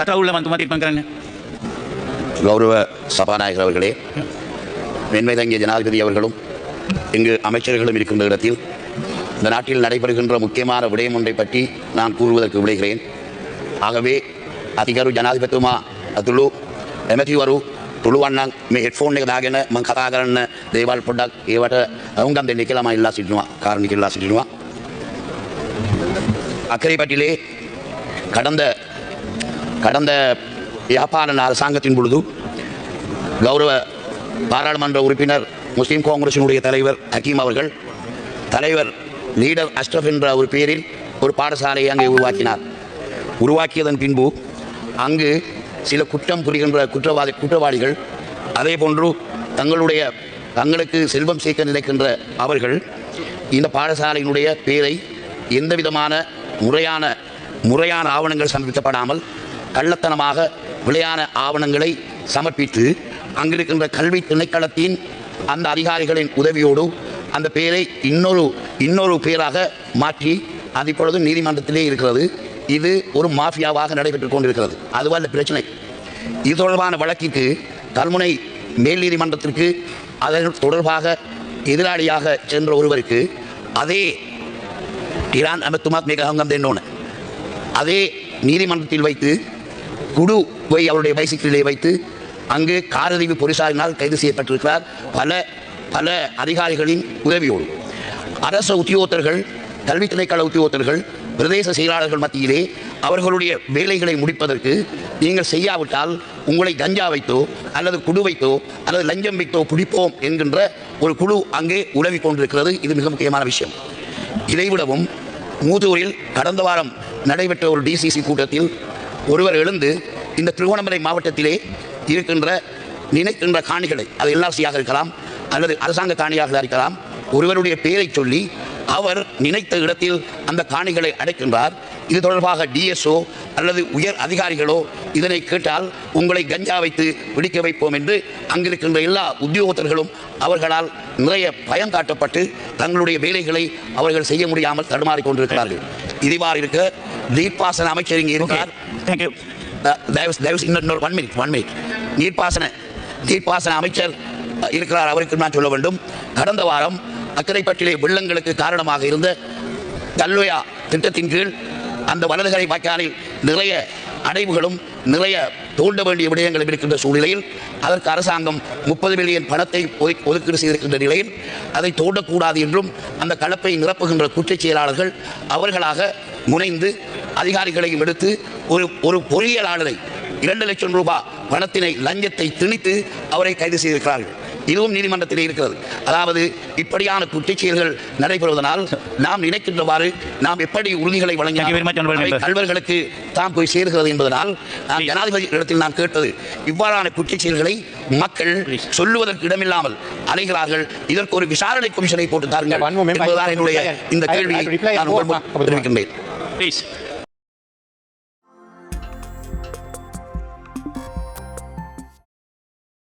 பதவுள்ள மந்துமா தீர்மானம் கரங்க கௌரவ சபாநாயகர் அவர்களே மென்மை தங்கிய ஜனாதிபதி அவர்களும் இங்கு அமைச்சர்களும் இருக்கின்ற இடத்தில் இந்த நாட்டில் நடைபெறுகின்ற முக்கியமான விடயம் ஒன்றை பற்றி நான் கூறுவதற்கு விளைகிறேன் ஆகவே අතිකරු ජනාධිපතුමා ඇතුළු ඇමැතිවරු පුළුවන්නම් මේ හෙට්ෆෝන් එක දාගෙන මං කතා කරන්න දේවල් පොඩ්ඩක් ඒවට අවුන්ගම් දෙන්න කියලා මම ඉල්ලා සිටිනවා කාරණික ඉල්ලා සිටිනවා අකරේ පැටිලේ கடந்த கடந்த யாப்பான அரசாங்கத்தின் பொழுது கௌரவ பாராளுமன்ற உறுப்பினர் முஸ்லீம் காங்கிரசினுடைய தலைவர் ஹக்கீம் அவர்கள் தலைவர் லீடர் அஷ்ரஃப் என்ற ஒரு பெயரில் ஒரு பாடசாலையை அங்கே உருவாக்கினார். உருவாக்கியதன் பின்பு அங்கு சில குற்றம் புரிகின்ற குற்றவாளி குற்றவாளிகள் அதே போன்று தங்களுடைய தங்களுக்கு செல்வம் சேர்க்க நினைக்கின்ற அவர்கள் இந்த பாடசாலையினுடைய பெயரை எந்த விதமான முறையான முறையான ஆவணங்கள் சமர்ப்பிக்கப்படாமல் கள்ளத்தனமாக விளையான ஆவணங்களை சமர்ப்பித்து அங்கிருக்கின்ற கல்வி திணைக்களத்தின் அந்த அதிகாரிகளின் உதவியோடு அந்த பெயரை இன்னொரு இன்னொரு பெயராக மாற்றி அது இப்பொழுது நீதிமன்றத்திலே இருக்கிறது. இது ஒரு மாஃபியாவாக நடைபெற்றுக் கொண்டிருக்கிறது. அதுவல்ல பிரச்சனை. இது தொடர்பான வழக்கிற்கு கல்முனை மேல் நீதிமன்றத்திற்கு அதன் தொடர்பாக எதிராளியாக சென்ற ஒருவருக்கு அதே டிரான் அமத்துமாத் மேகஹங்கம் தென்னோன்னு. அதே நீதிமன்றத்தில் வைத்து குடுவை அவருடைய பைசிக்கிளிலே வைத்து அங்கு காரதீவு பொலிசாரினால் கைது செய்யப்பட்டிருக்கிறார் பல பல அதிகாரிகளின் உதவியோடு. அரச உத்தியோகத்தர்கள் கல்வி திணைக்கள உத்தியோகத்தர்கள் பிரதேச செயலாளர்கள் மத்தியிலே அவர்களுடைய வேலைகளை முடிப்பதற்கு நீங்கள் செய்யாவிட்டால் உங்களை கஞ்சா வைத்தோ அல்லது குடு வைத்தோ அல்லது லஞ்சம் வைத்தோ பிடிப்போம் என்கின்ற ஒரு குழு அங்கே உதவி கொண்டிருக்கிறது. இது மிக முக்கியமான விஷயம். இதைவிடவும் மூதூரில் கடந்த வாரம் நடைபெற்ற ஒரு டிசிசி கூட்டத்தில் ஒருவர் எழுந்து இந்த திருகோணமலை மாவட்டத்திலே இருக்கின்ற நினைக்கின்ற காணிகளை அது எல்ஆர்சியாக இருக்கலாம் அல்லது அரசாங்க காணியாக இருக்கலாம் ஒருவருடைய பெயரை சொல்லி அவர் நினைத்த இடத்தில் அந்த காணிகளை அடைக்கின்றார். இது தொடர்பாக டிஎஸ்ஓ அல்லது உயர் அதிகாரிகளோ இதனை கேட்டால் உங்களை கஞ்சா வைத்து பிடிக்க வைப்போம் என்று அங்கிருக்கின்ற எல்லா உத்தியோகத்தர்களும் அவர்களால் நிறைய பயம் காட்டப்பட்டு தங்களுடைய வேலைகளை அவர்கள் செய்ய முடியாமல் தடுமாறி கொண்டிருக்கிறார்கள். இதுவாறு இருக்க நீர்ப்பாசன அமைச்சர் இங்கே இருக்கிறார் இன்னொரு ஒன் மினிட் ஒன் மினிட் நீர்ப்பாசன நீர்ப்பாசன அமைச்சர் இருக்கிறார். அவருக்கு நான் சொல்ல வேண்டும். கடந்த வாரம் அக்கரைப்பட்டிலே வெள்ளங்களுக்கு காரணமாக இருந்த கல்லுயா திட்டத்தின் கீழ் அந்த வலதுகரை வாய்க்காலில் நிறைய அடைவுகளும் நிறைய தோண்ட வேண்டிய விடயங்களும் இருக்கின்ற சூழ்நிலையில் அதற்கு அரசாங்கம் முப்பது மில்லியன் பணத்தை ஒதுக்கீடு செய்திருக்கின்ற நிலையில் அதை தோண்டக்கூடாது என்றும் அந்த கலப்பை நிரப்புகின்ற குற்றச் செயலாளர்கள் அவர்களாக முனைந்து அதிகாரிகளையும் எடுத்து ஒரு ஒரு பொறியியலாளரை இரண்டு லட்சம் ரூபாய் பணத்தினை லஞ்சத்தை திணித்து அவரை கைது செய்திருக்கிறார்கள். இதுவும் நீதிமன்றத்தில் இருக்கிறது. அதாவது இப்படியான குற்றச்செயல்கள் நடைபெறுவதனால் நாம் நினைக்கின்றவாறு நாம் எப்படி உறுதிகளை வழங்கி தாம் போய் சேர்கிறது என்பதனால் நான் ஜனாதிபதி இடத்தில் நான் கேட்டது இவ்வாறான குற்றச்செயல்களை மக்கள் சொல்லுவதற்கு இடமில்லாமல் அலைகிறார்கள். இதற்கு ஒரு விசாரணை கமிஷனை போட்டு தாருங்கள் என்பதுதான் என்னுடைய இந்த கேள்வியை நான் தெரிவிக்கின்றேன்.